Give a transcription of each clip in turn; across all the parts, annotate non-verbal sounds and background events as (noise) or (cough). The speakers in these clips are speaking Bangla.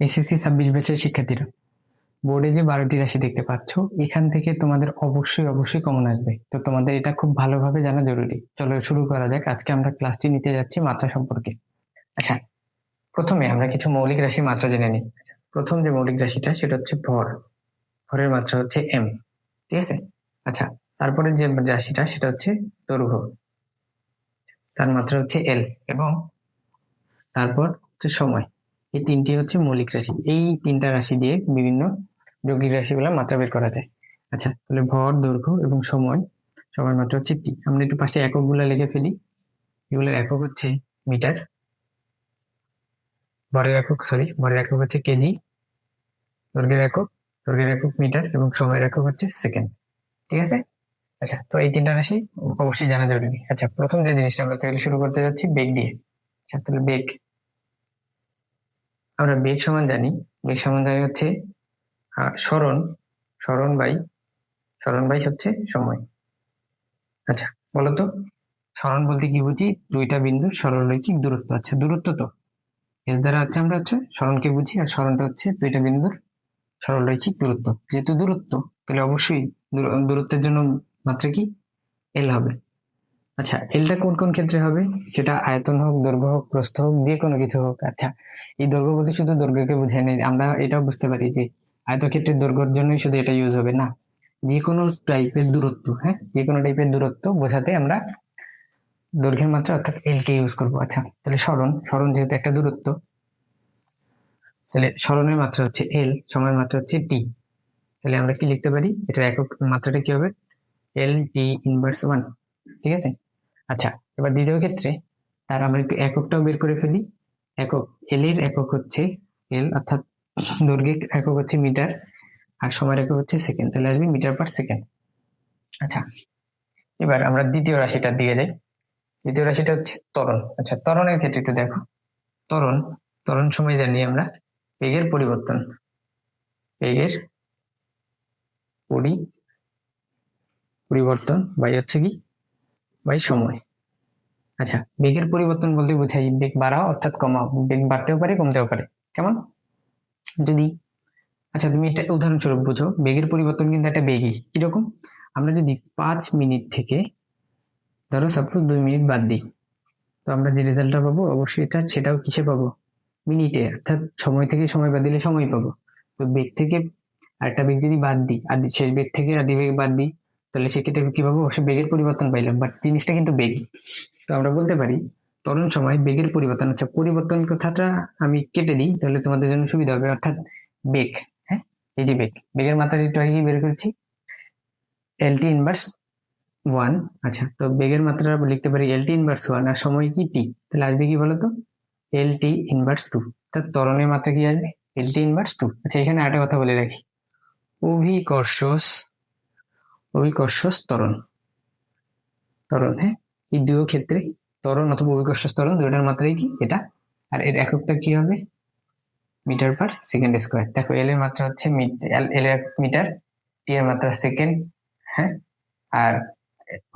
এসএসসি ছাব্বিশ ব্যাচের শিক্ষার্থীরা। বোর্ডে যে বারোটি রাশি দেখতে পাচ্ছ, এখান থেকে তোমাদের অবশ্যই অবশ্যই কমন আসবে। তো তোমাদের এটা খুব ভালোভাবে জানা জরুরি। চলো শুরু করা যাক। আজকে আমরা ক্লাসটি নিতে যাচ্ছি মাত্রা সম্পর্কে। আচ্ছা প্রথমে আমরা কিছু মৌলিক রাশি মাত্রা জেনে নিই। প্রথম যে মৌলিক রাশিটা, সেটা হচ্ছে ভর। ভরের মাত্রা হচ্ছে এম ঠিক আছে? আচ্ছা তারপরে যে রাশিটা, সেটা হচ্ছে দৈর্ঘ্য। তার মাত্রা হচ্ছে এল এবং তারপর হচ্ছে সময়। এই তিনটি হচ্ছে মৌলিক রাশি। এই তিনটা রাশি দিয়ে বিভিন্ন যৌগিক রাশিগুলো মাত্রা বের করা যায়। আচ্ছা তাহলে ভর, দৈর্ঘ্য এবং সময় সময়ের মাত্রা হচ্ছে টি আমরা একটু পাশে এককগুলো লিখে ফেলি। এগুলোর একক হচ্ছে মিটার। ভরের একক সরি ভরের একক হচ্ছে কেজি। দৈর্ঘ্যের একক দৈর্ঘ্যের একক মিটার এবং সময়ের একক হচ্ছে সেকেন্ড। ঠিক আছে? আচ্ছা তো এই তিনটা রাশি অবশ্যই জানা জরুরি। আচ্ছা প্রথম যে জিনিসটা আমরা তাহলে শুরু করতে যাচ্ছি, বেগ দিয়ে। আচ্ছা তাহলে বেগ আমরা বেগ সমান জানি। বেগ সমান জানি হচ্ছে স্মরণ। স্মরণ বাই স্মরণ বাই হচ্ছে সময়। আচ্ছা বলো তো স্মরণ বলতে কি বুঝি? দুইটা বিন্দু সরলরৈখিক দূরত্ব। আছে দূরত্ব তো। এর দ্বারা হচ্ছে আমরা হচ্ছে স্মরণকে বুঝি, আর স্মরণটা হচ্ছে দুইটা বিন্দুর সরলরৈখিক দূরত্ব। যেহেতু দূরত্ব, তাহলে অবশ্যই দূরত্বের জন্য মাত্রা কি? এল হবে। আচ্ছা এলটা কোন কোন ক্ষেত্রে হবে? সেটা আয়তন হোক, দৈর্ঘ্য হোক, প্রস্থ হোক, যে কোনো কিছু হোক। আচ্ছা এই দৈর্ঘ্য বলতে শুধু দৈর্ঘ্যকে বোঝায় না আমরা এটাও বুঝতে পারি যে আয়তক্ষেত্রের দৈর্ঘ্যের জন্যই শুধু এটা ইউজ হবে, না? যে কোনো টাইপের দূরত্ব হ্যাঁ? যে কোনো টাইপের দূরত্ব বোঝাতে আমরা দৈর্ঘ্যের মাত্রা অর্থাৎ এল কে ইউজ করব। আচ্ছা তাহলে স্মরণ স্মরণ যেহেতু একটা দূরত্ব, তাহলে স্মরণের মাত্রা হচ্ছে এল সময়ের মাত্রা হচ্ছে টি তাহলে আমরা কি লিখতে পারি? এটা একক মাত্রাটা কি হবে? এল টি ইনভার্স ওয়ান ঠিক আছে? আচ্ছা এবার দ্বিতীয় ক্ষেত্রে তার আমরা একটু এককটাও বের করে ফেলি। একক এল এর একক হচ্ছে এল অর্থাৎ দৈর্ঘ্যিক একক হচ্ছে মিটার, আর সময়ের একক হচ্ছে সেকেন্ড। তাহলে আসবে মিটার পার সেকেন্ড। আচ্ছা এবার আমরা দ্বিতীয় রাশিটা দিয়ে যাই দ্বিতীয় রাশিটা হচ্ছে ত্বরণ। আচ্ছা তরণের ক্ষেত্রে একটু দেখো। ত্বরণ ত্বরণ সময় জানি আমরা বেগের পরিবর্তন। বেগের পরি, পরিবর্তন, বাই হচ্ছে কি? বাই সময়। আচ্ছা বেগের পরিবর্তন বলতে বোঝাই, বেগ বাড়াও অর্থাৎ কমাও। বেগ বাড়তেও পারে, কমতেও পারে। কেমন? যদি আচ্ছা তুমি এটা উদাহরণস্বরূপ বুঝো, বেগের পরিবর্তন কিন্তু একটা বেগই। কীরকম? আমরা যদি পাঁচ মিনিট থেকে, ধরো সাপোজ দুই মিনিট বাদ দিই, তো আমরা যে রেজাল্টটা পাবো, অবশ্যই এটা সেটাও কিসে পাবো? মিনিটে, অর্থাৎ সময় থেকে সময় বাদ দিলে সময় পাবো। তো বেগ থেকে আরেকটা বেগ যদি বাদ দিই, আদি শেষ বেগ থেকে আদি বেগ বাদ দিই তাহলে সেক্ষেত্রে কি অবশ্যই বেগের পরিবর্তন পাইলাম? বাট জিনিসটা কিন্তু বেগ। তো আমরা বলতে পারি তরুণ সময় বেগের পরিবর্তন আচ্ছা পরিবর্তন কথাটা আমি কেটে দিই, তাহলে তোমাদের জন্য সুবিধা হবে, অর্থাৎ বেগ হ্যাঁ? এই যে বেগ, বেগের মাত্রা একটু আগে বের করছি। এল টি ইনভার্স ওয়ান আচ্ছা তো বেগের মাত্রা লিখতে পারি এল টি ইনভার্স ওয়ান আর সময় কি টি তাহলে আসবে কি বলতো? এল টি ইনভার্স টু অর্থাৎ তরণের মাত্রা কি আসবে? এলটি ইনভার্স টু আচ্ছা এখানে আরেকটা কথা বলে রাখি। অভিকর্ষস অভিকর্ষস ত্বরণ ত্বরণ হ্যাঁ এই দুটো ক্ষেত্রে ত্বরণ অথবা অভিকর্ষ ত্বরণ দুটার মাত্রাই কি? এটা। আর এর এককটা কি হবে? Metre per second square. দেখো এল এর মাত্রা হচ্ছে এল এর মিটার টি এর মাত্রা সেকেন্ড হ্যাঁ? আর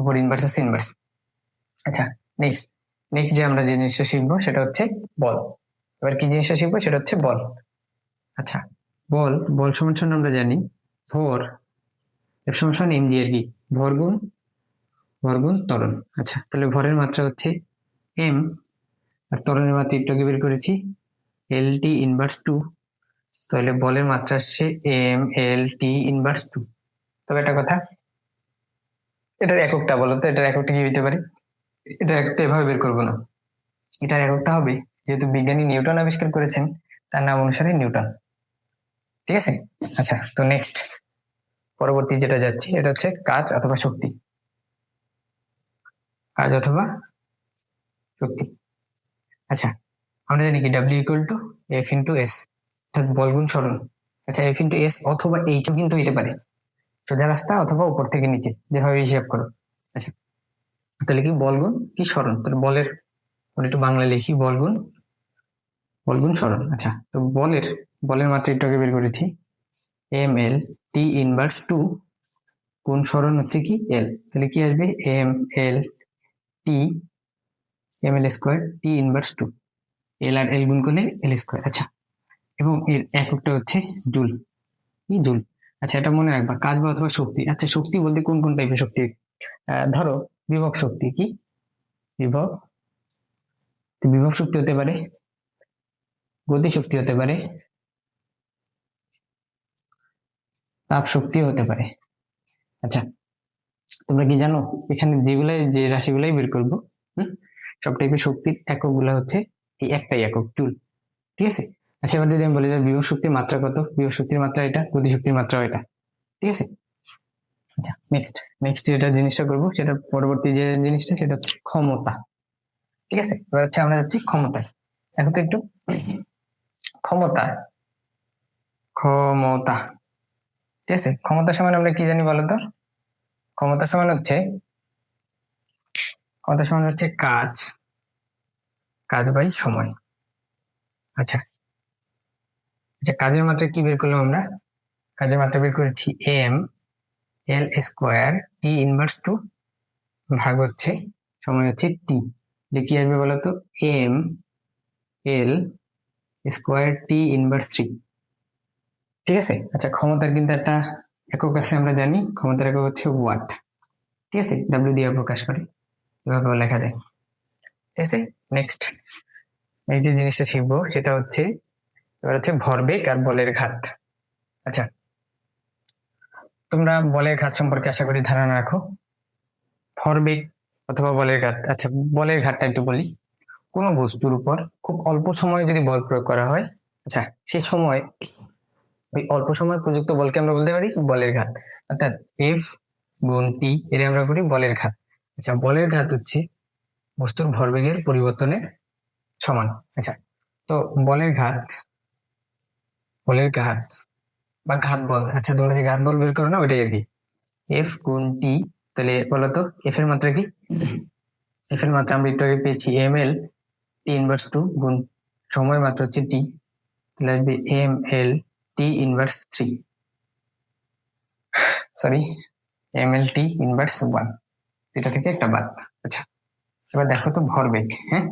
উপর ইনভার্স আছে ইনভার্স আচ্ছা নেক্সট নেক্সট যে আমরা যে জিনিসটা শিখব সেটা হচ্ছে বল। এবার কি জিনিসটা শিখব? সেটা হচ্ছে বল। আচ্ছা বল বল সমান আমরা জানি। ভর এর সমান সমান এমজি আর কি ভর গুণ ভর গুণ ত্বরণ। আচ্ছা তাহলে ভরের মাত্রা হচ্ছে এম আর ত্বরণের মাত্রা বের করেছি এল টি ইনভার্স টু তাহলে বলের মাত্রা আসছে M L T inverse two তবে একটা কথা, এটার এককটা বলো তো, এটার এককটা কি হইতে পারে? এটা একটা এভাবে বের করব না। এটার এককটা হবে, যেহেতু বিজ্ঞানী নিউটন আবিষ্কার করেছেন, তার নাম অনুসারে নিউটন। ঠিক আছে? আচ্ছা তো নেক্সট পরবর্তী যেটা যাচ্ছি, এটা হচ্ছে কাজ অথবা শক্তি। কাজ অথবা শক্তি। আচ্ছা আমরা জানি কি? W equal to F into S অর্থাৎ বল গুণ সরণ। আচ্ছা এফ ইন্টু এস অথবা এইচও কিন্তু হইতে পারে। সোজা রাস্তা অথবা উপর থেকে নিচে, যেভাবে হিসাব করো। আচ্ছা তাহলে কি বল গুণ কি সরণ? তাহলে বলের একটু বাংলা লিখি, বল গুণ বল গুণ সরণ। আচ্ছা তো বলের বলের মাত্রা আগে বের করেছি। M L T inverse two গুণ সরণ হচ্ছে কি এল তাহলে কি আসবে? M L T M L square T inverse two L আর এল গুণ করলে এল স্কোয়ার আচ্ছা। এবং এর এককটা হচ্ছে জুল জুল আচ্ছা এটা মনে রাখবা, কাজ বা অথবা শক্তি। আচ্ছা শক্তি বলতে কোন কোন টাইপের শক্তি? ধরো, বিভব শক্তি কি? বিভব বিভব শক্তি হতে পারে, গতি শক্তি হতে পারে তাপ শক্তিও হতে পারে। আচ্ছা তোমরা কি জানো? এখানে যেগুলাই, যে রাশিগুলাই বের করব, হুম? সব টাইপের শক্তির এককগুলা হচ্ছে এই একটাই একক জুল ঠিক আছে? আচ্ছা এবার যদি আমি বলি যে বিভব শক্তির মাত্রা কত? বিভব শক্তির মাত্রা এটা, গতি শক্তির মাত্রা এটা, ঠিক আছে? আচ্ছা নেক্সট নেক্সট যেটা জিনিসটা করব, সেটা পরবর্তী যে জিনিসটা, সেটা হচ্ছে ক্ষমতা, ঠিক আছে? এবার হচ্ছে আমরা যাচ্ছি ক্ষমতায়। এখন তো একটু, ক্ষমতা ক্ষমতা ঠিক আছে ক্ষমতা সমান আমরা কি জানি বলতো? ক্ষমতা সমান হচ্ছে ক্ষমতা সমান হচ্ছে কাজ কাজ বাই সময়। আচ্ছা আচ্ছা কাজের মাত্রা কি বের করলাম আমরা? কাজের মাত্রা বের করেছি M L square T inverse two ভাগ হচ্ছে, সময় হচ্ছে টি যে কি আসবে বলতো? M L square T inverse three ঠিক আছে? আচ্ছা ক্ষমতার কিন্তু একটা একক আছে আমরা জানি। ক্ষমতার একক হচ্ছে ওয়াট ঠিক আছে? ডাব্লিউ দিয়ে প্রকাশ করে। এভাবে লেখা যায়। ঠিক আছে? নেক্সট এই যে জিনিসটা শিখব, সেটা হচ্ছে, এবার হচ্ছে ভরবেগ আর বলের ঘাত। আচ্ছা। তোমরা বলের ঘাত সম্পর্কে আশা করি ধারণা রাখো। ভরবেগ অথবা বলের ঘাত। আচ্ছা বলের ঘাতটা একটু বলি। কোনো বস্তুর উপর খুব অল্প সময়ে যদি বল প্রয়োগ করা হয় আচ্ছা সে সময় ওই অল্প সময় প্রযুক্ত বলকে আমরা বলতে পারি বলের ঘাত। অর্থাৎ এফ গুণ টি এর আমরা করি বলের ঘাত। আচ্ছা বলের ঘাত হচ্ছে বস্তুর ভরবেগের পরিবর্তনের সমান। আচ্ছা তো বলের ঘাত বলের ঘাত বা ঘাত বল আচ্ছা তোমরা যে ঘাত বল বের করো না, ওইটাই আর কি। এফ গুণ টি তাহলে বলতো এফ এর মাত্রা কি? এফ এর মাত্রা আমরা একটু আগে পেয়েছি M L T inverse two গুণ সময় মাত্রা হচ্ছে টি তাহলে আসবে M L T inverse three sorry M L T inverse one এটা থেকে একটা বাদ। আচ্ছা এবার দেখো তো ভরবেগ হ্যাঁ?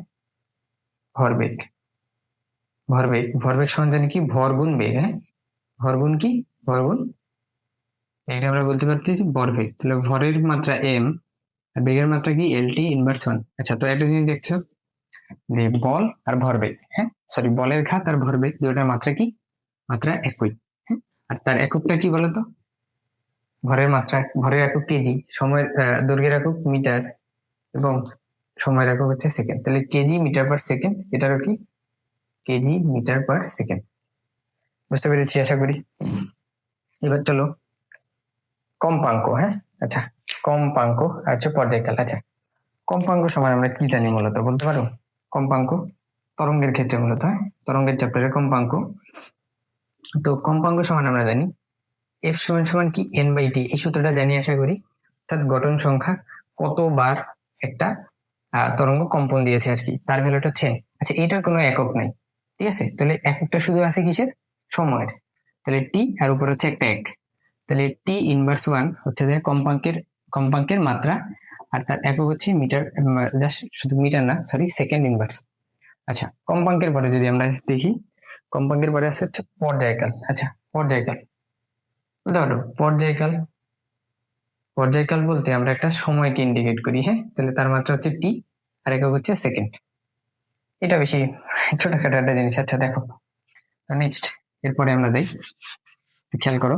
ভরবেগ ভরবেগ ভরবেগ সমান কি? ভর গুণ বেগ হ্যাঁ? ভর গুণ কি? ভর গুণ? এটা আমরা বলতে পারতেছি ভরবেগ তাহলে ভরের মাত্রা এম আর বেগের মাত্রা কি? এল টি ইনভার্স ওয়ান আচ্ছা তো একটা জিনিস দেখছ যে বল আর ভরবেগ হ্যাঁ? সরি বলের ঘাত আর ভরবেগ দুটার মাত্রা কি? মাত্রা একই আর তার এককটা কি বলতো? ঘরের মাত্রা ঘরের একক কেজি, সময়ের দৈর্ঘ্যের একক মিটার এবং সময়ের একক হচ্ছে সেকেন্ড। তাহলে কেজি মিটার পার সেকেন্ড, এটারও কি? Kg metre per second. বুঝতে পেরেছি, আশা করি? এবার চলো, কম্পাঙ্ক হ্যাঁ? আচ্ছা কম্পাঙ্ক আর হচ্ছে পর্যায়কাল আচ্ছা। কম্পাঙ্ক সময় আমরা কি জানি মূলত, বলতে পারো? কম্পাঙ্ক, তরঙ্গের ক্ষেত্রে মূলত হ্যাঁ? তরঙ্গের চ্যাপ্টারে কম্পাঙ্ক তো কম্পাঙ্ক সমান আমরা জানি। এফ সমান সমান কি? এন বাই টি এই সূত্রটা জানি, আশা করি। অর্থাৎ গঠন সংখ্যা কতবার একটা তরঙ্গ কম্পন দিয়েছে আর কি। তার ভ্যালুটা হচ্ছে আচ্ছা এটার কোনো একক নাই। ঠিক আছে? তাহলে এককটা শুধু আছে কিসের? সময়ের। তাহলে টি আর উপর হচ্ছে একটা এক। তাহলে টি ইনভার্স ওয়ান হচ্ছে যে কম্পাঙ্কের কম্পাঙ্কের মাত্রা। আর তার একক হচ্ছে মিটার জাস্ট শুধু মিটার না সরি সেকেন্ড ইনভার্স আচ্ছা কম্পাঙ্কের পরে যদি আমরা দেখি কম্পাঙ্কের পরে আছে হচ্ছে পর্যায়কাল। আচ্ছা পর্যায়কাল। পারো পর্যায়কাল। পর্যায়কাল বলতে আমরা একটা সময়কে ইন্ডিকেট করি হ্যাঁ? তাহলে তার মাত্রা হচ্ছে টি আর একক হচ্ছে সেকেন্ড এটা বেশি ছোটখাটো একটা জিনিস। আচ্ছা দেখো। নেক্সট এরপরে আমরা দেই খেয়াল করো।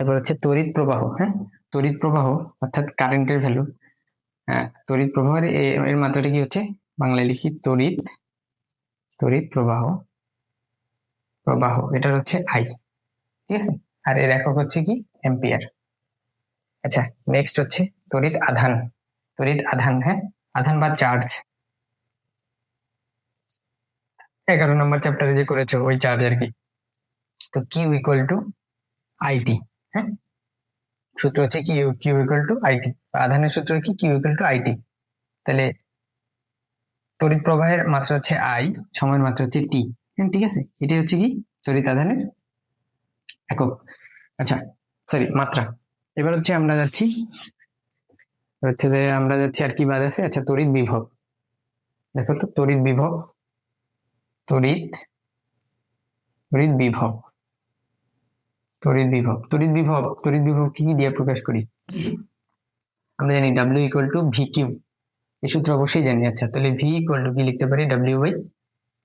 এরপর হচ্ছে তড়িৎ প্রবাহ হ্যাঁ? তড়িৎ প্রবাহ, অর্থাৎ কারেন্টের ভ্যালু। হ্যাঁ তড়িৎ প্রবাহের এর মাত্রাটা কি হচ্ছে? বাংলায় লিখি তড়িৎ তড়িৎ প্রবাহ। প্রবাহ, এটার হচ্ছে আই ঠিক আছে? আর এর একক হচ্ছে কি? এম্পিয়ার আচ্ছা নেক্সট হচ্ছে তড়িৎ আধান। তড়িৎ আধান হ্যাঁ? আধান বা চার্জ এগারো নম্বর চ্যাপ্টারে যে করেছ, ওই চার্জ আর কি। তো কিউ ইকুয়াল টু আইটি হ্যাঁ? সূত্র হচ্ছে Q Q equal to I T আধানের সূত্র কি? কিউ ইকুয়াল টু আইটি তাহলে তড়িৎ প্রবাহের মাত্রা হচ্ছে আই সময়ের মাত্রা হচ্ছে টি ঠিক আছে? এটি হচ্ছে কি? আধানের একক। আচ্ছা সরি মাত্রা। এবার হচ্ছে আমরা যাচ্ছি। হচ্ছে যে আমরা যাচ্ছি আর কি বাদ আছে? আচ্ছা তড়িৎ বিভব। দেখো তো, তড়িৎ বিভব, তড়িৎ তড়িৎ বিভব তড়িৎ বিভব তড়িৎ বিভব তড়িৎ বিভব কি কি দিয়ে প্রকাশ করি? আমরা জানি W equal to V Q এই সূত্র অবশ্যই জানি। আচ্ছা তাহলে ভি ইকুয়াল টু কি লিখতে পারি? W by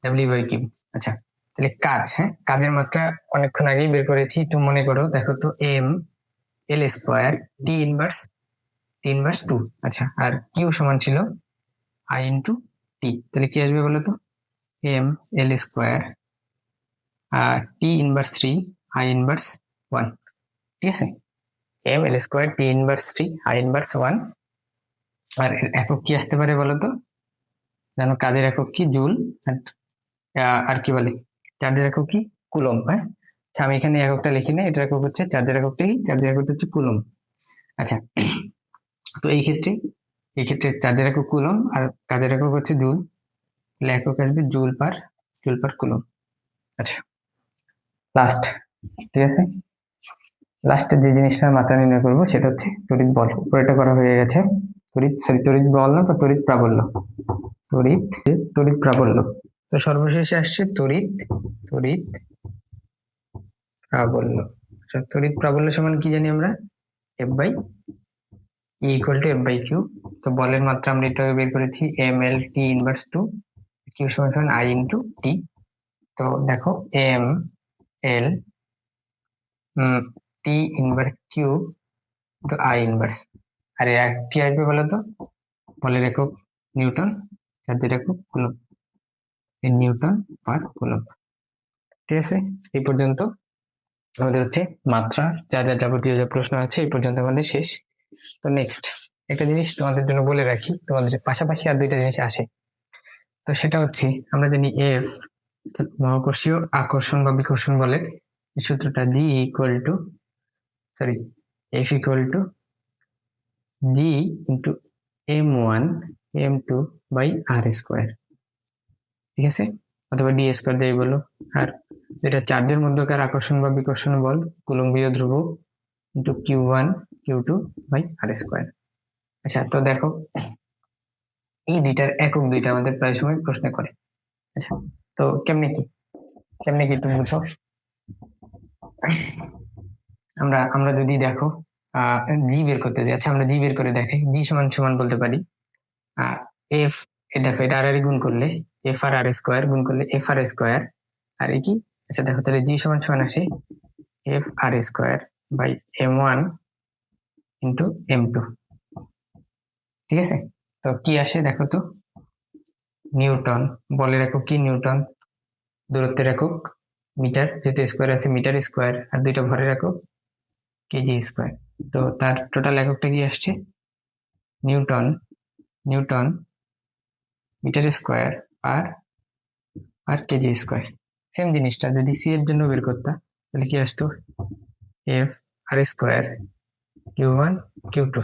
W by Q আচ্ছা তাহলে কাজ হ্যাঁ? কাজের মাত্রা অনেকক্ষণ আগেই বের করেছি। একটু মনে করো, দেখো তো M L square T inverse T inverse two আচ্ছা আর কিউ সমান ছিল আই ইন্টু টি তাহলে কি আসবে বলো তো? M L square R T inverse three I inverse one ঠিক আছে? M L square T inverse three I inverse one আর একক কি আসতে পারে বলো তো? জানো কাজের একক কি? জুল আর কি বলে? চার্জের একক কি? কুলম হ্যাঁ? আচ্ছা আমি এখানে এককটা লিখি না এটার একক হচ্ছে চার্জের এককটা কি চার্জের একক হচ্ছে কুলম আচ্ছা (clears throat) তো এই ক্ষেত্রে এই ক্ষেত্রে চার্জের একক কুলম আর কাজের একক হচ্ছে জুল একক আসবে joule per joule per coulomb আচ্ছা লাস্ট ঠিক আছে? লাস্টের যে জিনিসটার মাত্রা নির্ণয় করব, সেটা হচ্ছে তড়িৎ বল। উপরেটা করা হয়ে গেছে। তড়িৎ সরি তড়িৎ বল না বা তড়িৎ প্রাবল্য। তড়িৎ তড়িৎ প্রাবল্য। তো সর্বশেষে আসছে তড়িৎ তড়িৎ প্রাবল্য। আচ্ছা, তড়িৎ প্রাবল্য সমান কি জানি আমরা? F by equal to F by Q তো বলের মাত্রা আমরা এটা বের করেছি M L T inverse two Q সমান সমান আই ইন্টু টি তো দেখো M L T inverse Q two I inverse আর কি আসবে বলো তো? বলের একক নিউটন চার্জের একক কুলম নিউটন পার কুলম ঠিক আছে? এই পর্যন্ত আমাদের হচ্ছে মাত্রা, যা যা যাবতীয় যে প্রশ্ন আছে, এই পর্যন্ত আমাদের শেষ। তো নেক্সট একটা জিনিস তোমাদের জন্য বলে রাখি, তোমাদের পাশাপাশি আর দুইটা জিনিস আসে। তো সেটা হচ্ছে, আমরা জানি এফ মহাকর্ষীয় আকর্ষণ বা বিকর্ষণ বলে। এই সূত্রটা G equal to sorry F equal to G into M one M two by R square ঠিক আছে অথবা ডি স্কোয়ার যাই বলো আর যেটা চার্জের মধ্যকার আকর্ষণ বা বিকর্ষণ বল কুলম্বীয় ধ্রুব into Q one Q two by R square আচ্ছা তো দেখো এই দুইটার একক দুইটা আমাদের প্রায় সময় প্রশ্ন করে আচ্ছা তো কেমনে কি কেমনে কি একটু বুঝো আমরা আমরা যদি দেখো জি বের করতে যাই আচ্ছা আমরা জি বের করে দেখাই জি সমান সমান বলতে পারি এফ এটা আর আর গুণ করলে এফ আর আর স্কোয়ার, গুণ করলে এফ আর স্কোয়ার, আর কি? আচ্ছা দেখো, তাহলে জি সমান সমান আসে F R square by M one into M two. ঠিক আছে? তো কি আসে দেখো তো? নিউটন, বলের একক কি? নিউটন। দূরত্বের একক মিটার, যেহেতু স্কোয়ার আছে মিটার স্কোয়ার, আর দুইটা ভরের একক কেজি স্কোয়ার। তো তার টোটাল এককটা কি আসছে? নিউটন নিউটন মিটার স্কোয়ার আর আর কেজি স্কোয়ার সেম জিনিসটা, যদি সি এর জন্য বের করতাম, তাহলে কি আসতো? F R square Q one Q two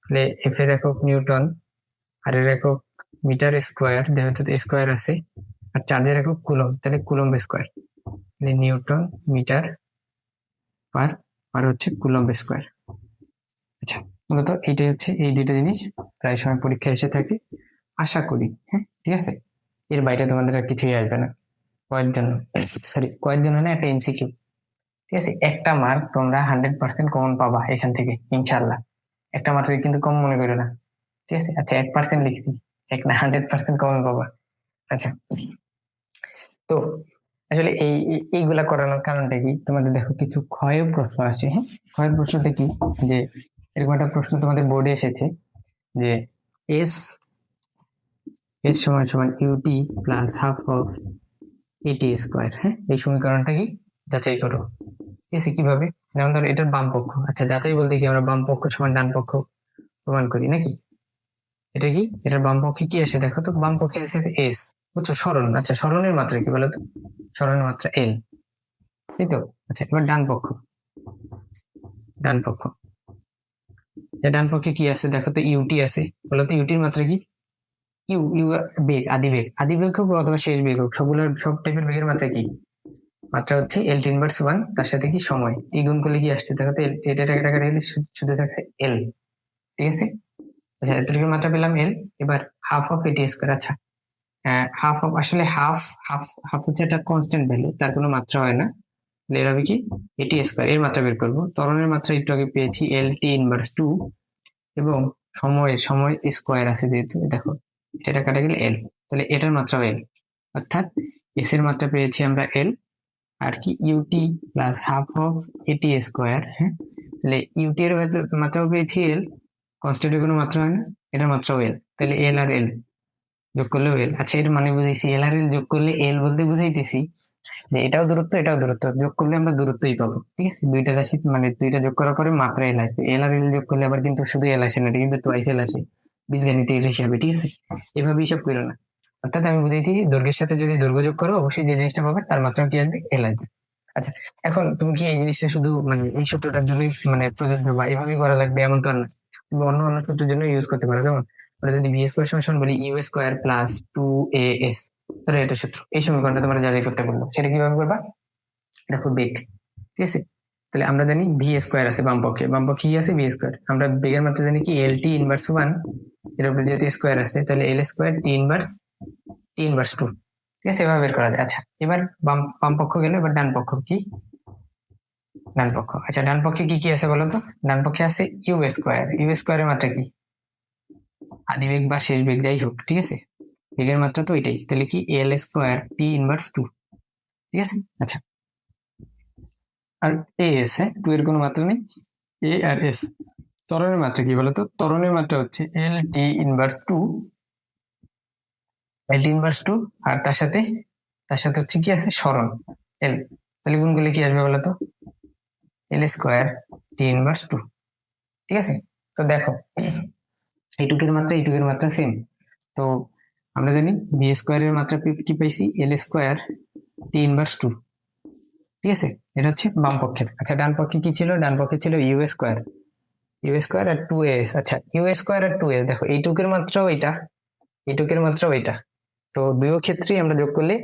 তাহলে এফ এর একক নিউটন আর এর একক মিটার স্কোয়ার যেহেতু স্কোয়ার আছে, আর চার্জের একক কুলম তাহলে কুলম্ব স্কোয়ার তাহলে নিউটন মিটার পার আর হচ্ছে কুলম্ব স্কোয়ার আচ্ছা মূলত এইটাই হচ্ছে এই দুইটা জিনিস। প্রায় সময় পরীক্ষা এসে থাকে। আশা করি হ্যাঁ ঠিক আছে? এর বাইরে তোমাদের আর কিছুই আসবে না। কয়ের জন্য সরি কয়ের জন্য না একটা এমসিকিউ ঠিক আছে? একটা মার্ক তোমরা হান্ড্রেড পার্সেন্ট কমন পাবা এখান থেকে ইনশাল্লাহ একটা মার্ক কিন্তু কম মনে করো না। ঠিক আছে? আচ্ছা এক পার্সেন্ট লিখছি এক না হান্ড্রেড পার্সেন্ট কমন পাবা। আচ্ছা। তো আসলে এই, এই- এইগুলা করানোর কারণটা কি? তোমাদের দেখো কিছু ক্ষয় প্রশ্ন আছে হ্যাঁ? ক্ষয় প্রশ্নটা কি? যে এরকম একটা প্রশ্ন তোমাদের বোর্ডে এসেছে যে এস এস সমান সমান U T plus half of A T square হ্যাঁ? এই সমীকরণটা কি? যাচাই করো। ঠিক কীভাবে? যেমন ধরো, এটার বাম পক্ষ। আচ্ছা যাচাই বলতে কি আমরা বাম পক্ষ সমান ডান পক্ষ প্রমাণ করি, নাকি? এটা কি? এটার বাম পক্ষে কি আসে? দেখো তো, বাম পক্ষে আছে এস বুঝছ? স্মরণ। আচ্ছা স্মরণের মাত্রা কি বলো তো? স্মরণের মাত্রা এল তাই তো? আচ্ছা এবার ডান পক্ষ। ডান পক্ষ। ডান পক্ষে কি আছে দেখো তো ইউটি আছে বলতো ইউটির মাত্রা কি? ইউ ইউ বেগ আদি বেগ আদি বেগ হোক অথবা শেষ বেগ হোক সবগুলোর সব টাইপের বেগের মাত্রা কি? মাত্রা হচ্ছে এল টি ইনভার্স ওয়ান তার সাথে কি সময়? টি গুণ করলে কি আসছে? দেখো এটা কাটা গেলে শুধু থাকে এল ঠিক আছে? আচ্ছা এতটুকুর মাত্রা পেলাম এল এবার half of A T square আচ্ছা হাফ অফ আসলে হাফ হাফ হাফ হচ্ছে একটা কনস্ট্যান্ট ভ্যালু তার কোনো মাত্রা হয় না। এর হবে কি? এটি স্কোয়ার এর মাত্রা বের করব। ত্বরণের মাত্রা একটু আগে পেয়েছি এল টি ইনভার্স টু এবং সময় সময় স্কোয়ার আছে যেহেতু দেখো। সেটা কাটা গেলে এল তাহলে এটার মাত্রাও এল অর্থাৎ এস এর মাত্রা পেয়েছি আমরা এল আর কি U T plus half of A T square হ্যাঁ? তাহলে ইউটি এর মাত্রাও পেয়েছি এল কনস্ট্যান্টের কোনো মাত্রা হয় না, এটার মাত্রাও এল তাহলে এল আর এল যোগ করলেও এল আচ্ছা এর মানে বুঝাইছি এল আর এল যোগ করলে এল বলতে বুঝাইতেছি যে এটাও দূরত্ব এটাও দূরত্ব। যোগ করলে আমরা দূরত্বই পাবো, ঠিক আছে? দুইটা রাশি মানে দুইটা যোগ করার পরে মাত্রা এল আসবে। এল আর এল যোগ করলে আবার কিন্তু শুধু এল আসে না, এটা কিন্তু টুয়াইস এল আসে। বীজগণিত এল হিসাবে ঠিক আছে এভাবে হিসাব করো না অর্থাৎ আমি বুঝাইছি দৈর্ঘ্যের সাথে যদি দৈর্ঘ্য যোগ করো, অবশ্যই যে জিনিসটা পাবে, তার মাত্রা কি আসবে? এল আসবে আচ্ছা এখন তুমি কি এই জিনিসটা শুধু মানে এই সূত্রটার জন্যই মানে প্রযোজ্য বা এভাবেই করা লাগবে এমন তো না? তুমি অন্য অন্য সূত্রের জন্য ইউজ করতে পারো। যেমন, আমরা যদি বি স্কোয়ার সমান বলি U square plus two A S তাহলে এটা সূত্র। এই সমীকরণটা তোমরা যাচাই করতে বলব। সেটা কীভাবে করবা? দেখো বেগ। ঠিক আছে? তাহলে আমরা জানি ভি স্কোয়ার আছে বাম পক্ষে বাম পক্ষে কি আছে? ভি স্কোয়ার আমরা বেগের মাত্রা জানি কি? এল টি ইনভার্স ওয়ানের উপরে যেহেতু স্কোয়ার আছে, তাহলে L square T inverse T inverse two ঠিক আছে? এভাবে বের করা যায়। আচ্ছা এবার বাম বাম পক্ষ গেলে, এবার ডান পক্ষ কি? ডান পক্ষ। আচ্ছা ডান পক্ষে কি কি আছে বলো তো ডান পক্ষে আছে ইউ স্কোয়ার ইউ স্কোয়ারের মাত্রা কি? আদি বেগ বা শেষ বেগ যাই হোক, ঠিক আছে? বেগের মাত্রা তো এটাই। তাহলে কি? L square T inverse two ঠিক আছে? আচ্ছা আর এ এস হ্যাঁ টু এর কোনো মাত্রা নেই? এ আর এস ত্বরণের মাত্রা কি বলতো? ত্বরণের মাত্রা হচ্ছে L T inverse two L T inverse two আর তার সাথে তার সাথে হচ্ছে কি আছে? সরণ। এল তাহলে গুণগুলো কি আসবে বলতো? L square T inverse two ঠিক আছে? তো দেখো, এইটুকের মাত্রা এইটুকের মাত্রা সেম তো আমরা জানি বি স্কোয়ারের মাত্রা কি পাইছি? L square T inverse two ঠিক আছে? এটা হচ্ছে বাম পক্ষের আচ্ছা ডান পক্ষে কি ছিল? ডান পক্ষে ছিল ইউ স্কোয়ার ইউ স্কোয়ার আর টু এস আচ্ছা ইউ স্কোয়ার আর টু এস দেখো এইটুকের মাত্রাও এইটা এইটুকের মাত্রাও ওইটা। তো দুই ক্ষেত্রেই আমরা যোগ করলে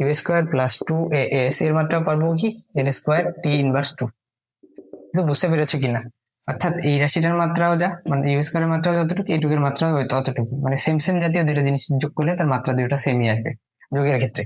U square plus two A S এর মাত্রা পারব কি? N square T inverse two কিন্তু বুঝতে পেরেছ কিনা? অর্থাৎ এই রাশিটার মাত্রাও যা মানে ইউ স্কোয়ারের মাত্রা যতটুকু এইটুকের মাত্রা ততটুকু। মানে সেম সেম জাতীয় দুটো জিনিস যোগ করলে তার মাত্রা দুটো সেমই আসবে। যোগের ক্ষেত্রে।